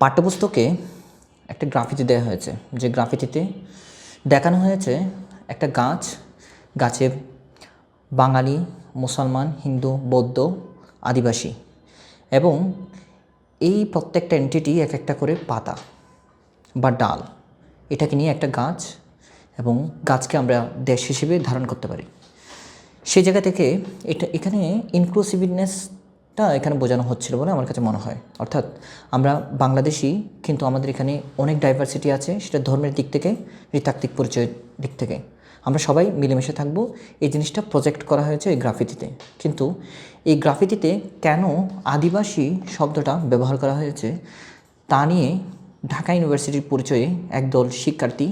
পাঠ্যপুস্তকে একটা গ্রাফিতি দেওয়া হয়েছে। যে গ্রাফিতিতে দেখানো হয়েছে একটা গাছ গাছে বাঙালি, মুসলমান, হিন্দু, বৌদ্ধ, আদিবাসী এবং এই প্রত্যেকটা এন্টিটি এক একটা করে পাতা বা ডাল। এটাকে নিয়ে একটা গাছ এবং গাছকে আমরা দেশ হিসেবে ধারণ করতে পারি। সেই জায়গা থেকে এটা এখানে ইনক্লুসিভনেসটা এখানে বোঝানো হচ্ছিল বলে আমার কাছে মনে হয়। অর্থাৎ আমরা বাংলাদেশি, কিন্তু আমাদের এখানে অনেক ডাইভার্সিটি আছে সেটা ধর্মের দিক থেকে নৃতাত্ত্বিক পরিচয়ের দিক থেকে। আমরা সবাই মিলেমিশে থাকব, এই জিনিসটা প্রজেক্ট করা হয়েছে এই গ্রাফিতিতে কিন্তু এই গ্রাফিতিতে কেন আদিবাসী শব্দটা ব্যবহার করা হয়েছে, তা নিয়ে ঢাকা ইউনিভার্সিটির পরিচয়ে একদল শিক্ষার্থী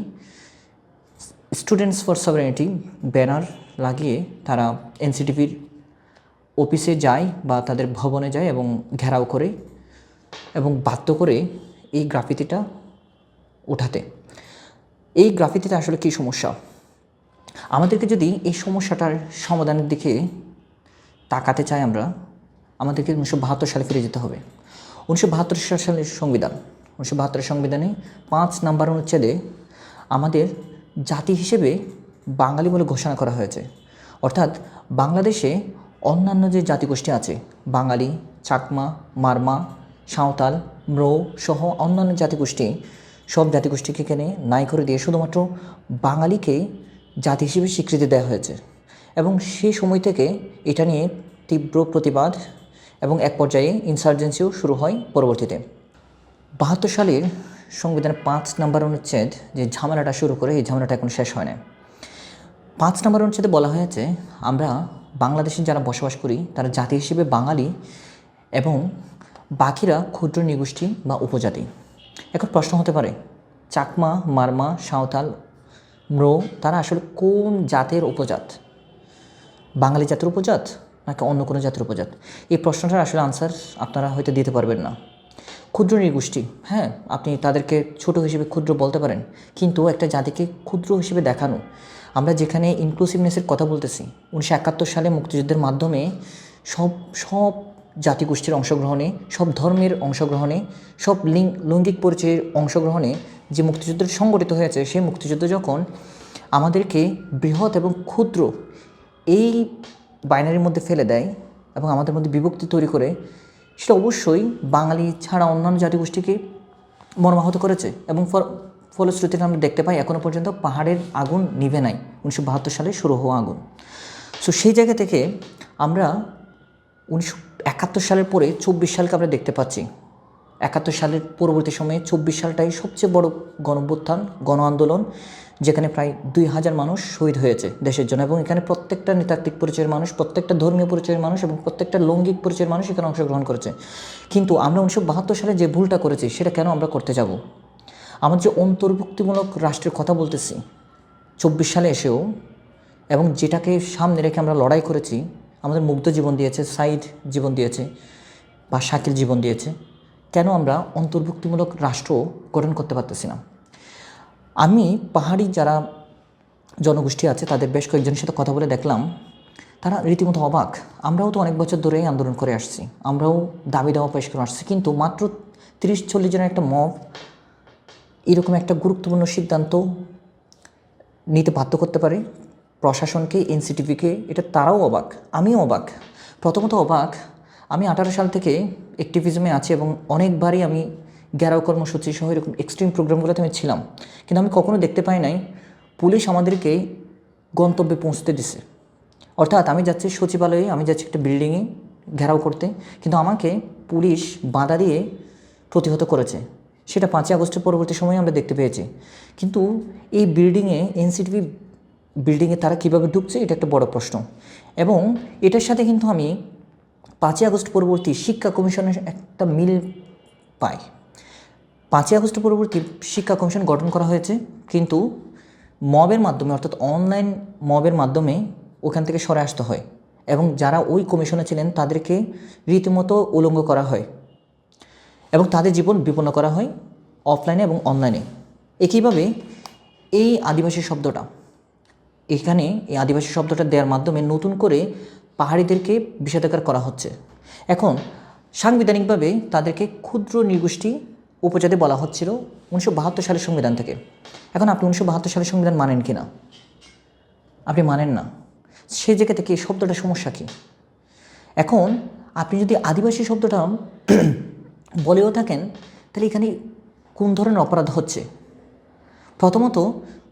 স্টুডেন্টস ফর সভারেনিটি ব্যানার লাগিয়ে তারা এনসিটিভির অফিসে যায় বা তাদের ভবনে যায় এবং ঘেরাও করে এবং বাধ্য করে এই গ্রাফিতিটা উঠাতে। এই গ্রাফিতিতে আসলে কী সমস্যা? আমাদেরকে যদি এই সমস্যাটার সমাধানের দিকে তাকাতে চাই আমরা, আমাদেরকে উনিশশো বাহাত্তর সালে ফিরে যেতে হবে। উনিশশো বাহাত্তর সালের সংবিধান, উনিশশো বাহাত্তর সংবিধানে পাঁচ নাম্বার অনুচ্ছেদে আমাদের জাতি হিসেবে বাঙালি বলে ঘোষণা করা হয়েছে। অর্থাৎ বাংলাদেশে অন্যান্য যে জাতিগোষ্ঠী আছে, বাঙালি, চাকমা, মারমা, সাঁওতাল, ম্রো সহ অন্যান্য জাতিগোষ্ঠী, সব জাতিগোষ্ঠীকে এখানে নাই করে দিয়ে শুধুমাত্র বাঙালিকে জাতি হিসেবে স্বীকৃতি দেওয়া হয়েছে। এবং সেই সময় থেকে এটা নিয়ে তীব্র প্রতিবাদ এবং এক পর্যায়ে ইনসার্জেন্সিও শুরু হয় পরবর্তীতে। বাহাত্তর সালের সংবিধানের পাঁচ নম্বর অনুচ্ছেদ যে ঝামেলাটা শুরু করে, এই ঝামেলাটা এখন শেষ হয় না পাঁচ নম্বর অনুচ্ছেদে বলা হয়েছে, আমরা বাংলাদেশে যারা বসবাস করি, তারা জাতি হিসেবে বাঙালি এবং বাকিরা ক্ষুদ্র নিগোষ্ঠী বা উপজাতি। এখন প্রশ্ন হতে পারে, চাকমা, মারমা, সাঁওতাল, ম্রো, তারা আসলে কোন জাতের উপজাত? বাঙালি জাতের উপজাত নাকি অন্য কোনো জাতের উপজাত? এই প্রশ্নটার আসলে আনসার আপনারা হয়তো দিতে পারবেন না। ক্ষুদ্র নৃগোষ্ঠী হ্যাঁ আপনি তাদেরকে ছোট হিসেবে ক্ষুদ্র বলতে পারেন, কিন্তু একটা জাতিকে ক্ষুদ্র হিসেবে দেখানো আমরা যেখানে ইনক্লুসিভনেসের কথা বলতেছি, উনিশশো একাত্তর সালে মুক্তিযুদ্ধের মাধ্যমে সব সব জাতিগোষ্ঠীর অংশগ্রহণে, সব ধর্মের অংশগ্রহণে, সব লিঙ্গ লৈঙ্গিক পরিচয়ের অংশগ্রহণে যে মুক্তিযুদ্ধ সংগঠিত হয়েছে, সেই মুক্তিযুদ্ধ যখন আমাদেরকে বৃহৎ এবং ক্ষুদ্র এই বাইনারির মধ্যে ফেলে দেয় এবং আমাদের মধ্যে বিভক্তি তৈরি করে, সেটা অবশ্যই বাঙালি ছাড়া অন্যান্য জাতিগোষ্ঠীকে মর্মাহত করেছে এবং ফল- ফলশ্রুতিতে আমরা দেখতে পাই এখনও পর্যন্ত পাহাড়ের আগুন নিভে নাই, উনিশশো বাহাত্তর সালে শুরু হওয়া আগুন। সো সেই জায়গা থেকে আমরা উনিশশো একাত্তর সালের পরে চব্বিশ সালকে আমরা দেখতে পাচ্ছি। একাত্তর সালের পরবর্তী সময়ে চব্বিশ সালটাই সবচেয়ে বড় গণভ্যুত্থান গণ আন্দোলন, যেখানে প্রায় দুই হাজার মানুষ শহীদ হয়েছে দেশের জন্য। এবং এখানে প্রত্যেকটা নৃতাত্ত্বিক পরিচয়ের মানুষ, প্রত্যেকটা ধর্মীয় পরিচয়ের মানুষ এবং প্রত্যেকটা লৌঙ্গিক পরিচয়ের মানুষ এখানে অংশগ্রহণ করেছে। কিন্তু আমরা উনিশশো বাহাত্তর সালে যে ভুলটা করেছি, সেটা কেন আমরা করতে যাব? আমার যে অন্তর্ভুক্তিমূলক রাষ্ট্রের কথা বলতেছি, চব্বিশ সালে এসেও এবং যেটাকে সামনে রেখে আমরা লড়াই করেছি, আমাদের মুগ্ধ জীবন দিয়েছে সাইড জীবন দিয়েছে বা শাকিল জীবন দিয়েছে, কেন আমরা অন্তর্ভুক্তিমূলক রাষ্ট্র গঠন করতে পারতেছি না? আমি পাহাড়ি যারা জনগোষ্ঠী আছে, তাদের বেশ কয়েকজনের সাথে কথা বলে দেখলাম, তারা রীতিমতো অবাক। আমরাও তো অনেক বছর ধরেই আন্দোলন করে আসছি, আমরাও দাবি দাওয়া পেশ করে আসছি, কিন্তু মাত্র তিরিশ চল্লিশ জনের একটা মব এরকম একটা গুরুত্বপূর্ণ সিদ্ধান্ত নিতে বাধ্য করতে পারে প্রশাসনকে, এনসিটিভিকে। এটা তারাও অবাক, আমিও অবাক। প্রথমত অবাক, আমি আঠারো সাল থেকে অ্যাক্টিভিজমে আছি এবং অনেকবারই আমি গ্যারাও কর্মসূচি সহ এরকম এক্সট্রিম প্রোগ্রামগুলোতে আমি ছিলাম। কিন্তু আমি কখনো দেখতে পাই নাই, পুলিশ আমাদেরকে গন্তব্যে পৌঁছতে দিছে। অর্থাৎ আমি যাচ্ছি সচিবালয়ে, আমি যাচ্ছি একটা বিল্ডিংয়ে ঘেরাও করতে, কিন্তু আমাকে পুলিশ বাধা দিয়ে প্রতিহত করেছে। সেটা পাঁচই আগস্টের পরবর্তী সময়ে আমরা দেখতে পেয়েছি। কিন্তু এই বিল্ডিংয়ে এনসিটিভি বিল্ডিংয়ে তারা কীভাবে ঢুকছে, এটা একটা বড় প্রশ্ন। এবং এটার সাথে কিন্তু আমি পাঁচই আগস্ট পরবর্তী শিক্ষা কমিশনের একটা মিল পাই। পাঁচই আগস্ট পরবর্তী শিক্ষা কমিশন গঠন করা হয়েছে, কিন্তু মবের মাধ্যমে, অর্থাৎ অনলাইন মবের মাধ্যমে ওখান থেকে সরে আসতে হয়। এবং যারা ওই কমিশনে ছিলেন, তাদেরকে রীতিমতো উলঙ্গ করা হয়। এবং তাদের জীবন বিপন্ন করা হয় অফলাইনে এবং অনলাইনে একইভাবে এই আদিবাসী শব্দটা, এখানে এই আদিবাসী শব্দটা দেওয়ার মাধ্যমে নতুন করে পাহাড়িদেরকে বিষাদাকার করা হচ্ছে। এখন সাংবিধানিকভাবে তাদেরকে ক্ষুদ্র নৃগোষ্ঠী উপজাতি বলা হচ্ছিল উনিশশো বাহাত্তর সালের সংবিধান থেকে। এখন আপনি উনিশশো বাহাত্তর সালের সংবিধান মানেন কি না আপনি মানেন না। সেই জায়গা থেকে এই শব্দটা সমস্যা কী? এখন আপনি যদি আদিবাসী শব্দটা বলেও থাকেন, তাহলে এখানে কোন ধরনের অপরাধ হচ্ছে? প্রথমত,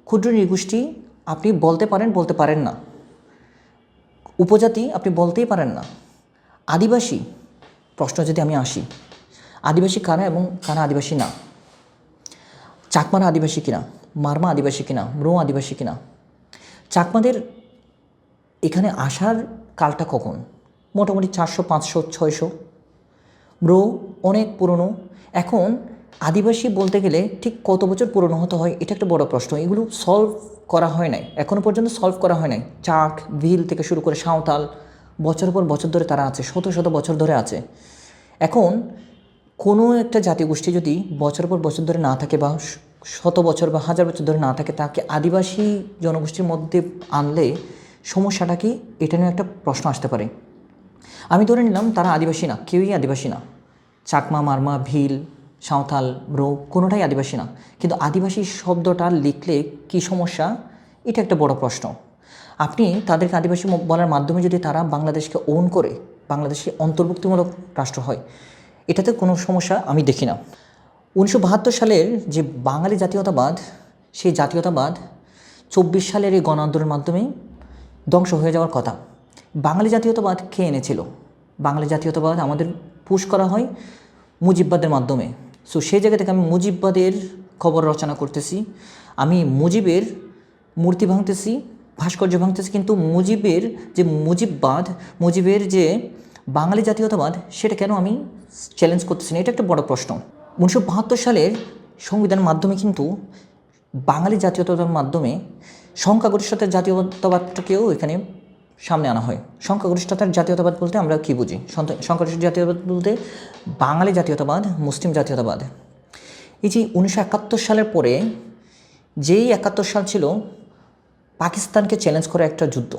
ক্ষুদ্র নৃগোষ্ঠী আপনি বলতে পারেন বলতে পারেন না। উপজাতি আপনি বলতেই পারেন না। আদিবাসী, প্রশ্ন যদি আমি আসি, আদিবাসী কারা এবং কারা আদিবাসী না? চাকমারা আদিবাসী কিনা? মারমা আদিবাসী কিনা? ব্রো আদিবাসী কিনা? চাকমাদের এখানে আসার কালটা কখন? মোটামুটি চারশো, পাঁচশো, ছয়শো। ব্রো অনেক পুরনো। এখন আদিবাসী বলতে গেলে ঠিক কত বছর পুরনো হতে হয়, এটা একটা বড় প্রশ্ন। এগুলো সলভ করা হয় নাই। এখনও পর্যন্ত সলভ করা হয় নাই। চাক, ভিল থেকে শুরু করে সাঁওতাল, বছর পর বছর ধরে তারা আছে, শত শত বছর ধরে আছে। এখন কোনো একটা জাতিগোষ্ঠী যদি বছর পর বছর ধরে না থাকে বা শত বছর বা হাজার বছর ধরে না থাকে, তাকে আদিবাসী জনগোষ্ঠীর মধ্যে আনলে সমস্যাটা কি? এটা নিয়ে একটা প্রশ্ন আসতে পারে। আমি ধরে নিলাম তারা আদিবাসী না, কেউই আদিবাসী না। চাকমা, মারমা, ভিল, সাঁওতাল ব্রো কোনোটাই আদিবাসী না। কিন্তু আদিবাসী শব্দটা লিখলে কি সমস্যা? এটা একটা বড় প্রশ্ন। আপনি তাদেরকে আদিবাসী বলার মাধ্যমে যদি তারা বাংলাদেশকে ওন করে বাংলাদেশে অন্তর্ভুক্তিমূলক রাষ্ট্র হয়, এটাতে কোনো সমস্যা আমি দেখি না। উনিশশো বাহাত্তর সালের যে বাঙালি জাতীয়তাবাদ, সেই জাতীয়তাবাদ চব্বিশ সালের এই গণ আন্দোলনের মাধ্যমেই ধ্বংস হয়ে যাওয়ার কথা। বাঙালি জাতীয়তাবাদ কে এনেছিল? বাঙালি জাতীয়তাবাদ আমাদের পুশ করা হয় মুজিববাদের মাধ্যমে। সো সেই জায়গা থেকে আমি মুজিববাদের খবর রচনা করতেছি। আমি মুজিবের মূর্তি ভাঙতেছি, ভাস্কর্য ভাঙতেছি, কিন্তু মুজিবের যে মুজিববাদ, মুজিবের যে বাঙালি জাতীয়তাবাদ, সেটা কেন আমি চ্যালেঞ্জ করতেছি না? এটা একটা বড় প্রশ্ন। উনিশশো বাহাত্তর সালের সংবিধানের মাধ্যমে কিন্তু বাঙালি জাতীয়তাবাদের মাধ্যমে সংখ্যাগরিষ্ঠতার জাতীয়তাবাদটাকেও এখানে সামনে আনা হয়। সংখ্যাগরিষ্ঠতার জাতীয়তাবাদ বলতে আমরা কী বুঝি? সংখ্যাগরিষ্ঠ জাতীয়তাবাদ বলতে বাঙালি জাতীয়তাবাদ, মুসলিম জাতীয়তাবাদ। এই যে উনিশশো একাত্তর সালের পরে যেই একাত্তর সাল ছিল, পাকিস্তানকে চ্যালেঞ্জ করা একটা যুদ্ধ।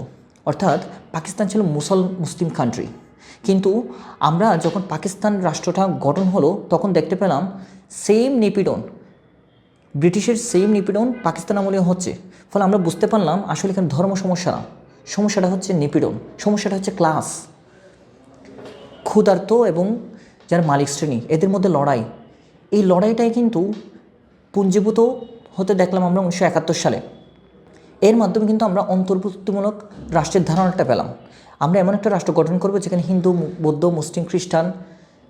অর্থাৎ পাকিস্তান ছিল মুসল, মুসলিম কান্ট্রি কিন্তু আমরা যখন পাকিস্তান রাষ্ট্রটা গঠন হলো, তখন দেখতে পেলাম সেম নিপীড়ন, ব্রিটিশের সেম নিপীড়ন পাকিস্তান আমলে হচ্ছে। ফলে আমরা বুঝতে পারলাম আসলে এখানে ধর্ম সমস্যা না। সমস্যাটা হচ্ছে নিপীড়ন, সমস্যাটা হচ্ছে ক্লাস। ক্ষুধার্ত এবং যারা মালিক শ্রেণি, এদের মধ্যে লড়াই। এই লড়াইটাই কিন্তু পুঞ্জীভূত হতে দেখলাম আমরা উনিশশো একাত্তর সালে। এর মাধ্যমে কিন্তু আমরা অন্তর্ভুক্তিমূলক রাষ্ট্রের ধারণাটা পেলাম। আমরা এমন একটা রাষ্ট্র গঠন করব যেখানে হিন্দু, বৌদ্ধ, মুসলিম, খ্রিস্টান,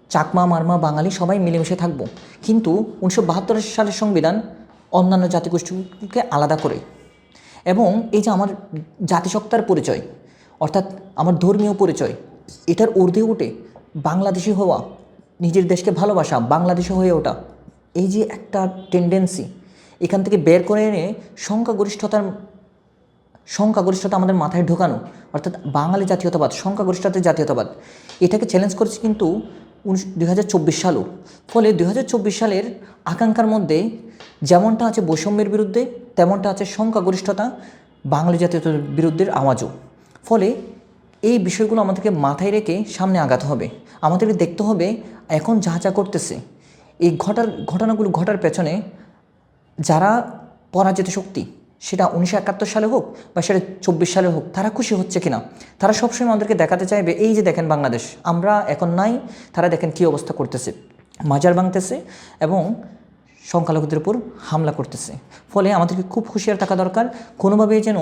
চাকমা, মারমা, বাঙালি সবাই মিলেমিশে থাকব। কিন্তু উনিশশো বাহাত্তর সালের সংবিধান অন্যান্য জাতিগোষ্ঠীকে আলাদা করে। এবং এই যে আমার জাতিসত্তার পরিচয়, অর্থাৎ আমার ধর্মীয় পরিচয়, এটার ঊর্ধ্বে উঠে বাংলাদেশি হওয়া, নিজের দেশকে ভালোবাসা, বাংলাদেশি হয়ে ওঠা, এই যে একটা টেন্ডেন্সি এখান থেকে বের করে এনে সংখ্যাগরিষ্ঠতার, সংখ্যাগরিষ্ঠতা আমাদের মাথায় ঢোকানো, অর্থাৎ বাঙালি জাতীয়তাবাদ, সংখ্যাগরিষ্ঠতার জাতীয়তাবাদ, এটাকে চ্যালেঞ্জ করেছে কিন্তু উনিশ দুই হাজার চব্বিশ সালও। ফলে দুই হাজার চব্বিশ সালের আকাঙ্ক্ষার মধ্যে যেমনটা আছে বৈষম্যের বিরুদ্ধে তেমনটা আছে সংখ্যাগরিষ্ঠতা, বাঙালি জাতীয়তার বিরুদ্ধের আওয়াজও। ফলে এই বিষয়গুলো আমাদেরকে মাথায় রেখে সামনে আগাতে হবে। আমাদেরকে দেখতে হবে এখন যা যা করতেছে, এই ঘটার, ঘটনাগুলো ঘটার পেছনে যারা পরাজিত শক্তি, সেটা উনিশশো একাত্তর সালে হোক বা সেটা চব্বিশ সালে হোক, তারা খুশি হচ্ছে কিনা? তারা সবসময় আমাদেরকে দেখাতে চাইবে, এই যে দেখেন বাংলাদেশ, আমরা এখন নাই, তারা দেখেন কী অবস্থা করতেছে, মাজার ভাঙতেছে এবং সংখ্যালঘুদের উপর হামলা করতেছে। ফলে আমাদেরকে খুব হুঁশিয়ার থাকা দরকার কোনোভাবে যেন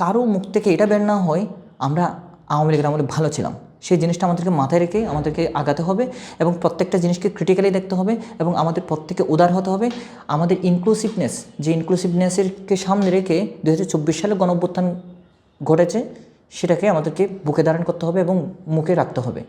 কারও মুখ থেকে এটা বের না হয়, আমরা আওয়ামী লীগের আমলে ভালো ছিলাম। সেই জিনিসটা আমাদেরকে মাথায় রেখে আমাদেরকে আগাতে হবে এবং প্রত্যেকটা জিনিসকে ক্রিটিক্যালি দেখতে হবে এবং আমাদের প্রত্যেকে উদার হতে হবে। আমাদের ইনক্লুসিভনেস যে ইনক্লুসিভনেসেরকে সামনে রেখে দু হাজার চব্বিশ সালে গণঅভ্যুত্থান ঘটেছে, সেটাকে আমাদেরকে বুকে ধারণ করতে হবে এবং মুখে রাখতে হবে।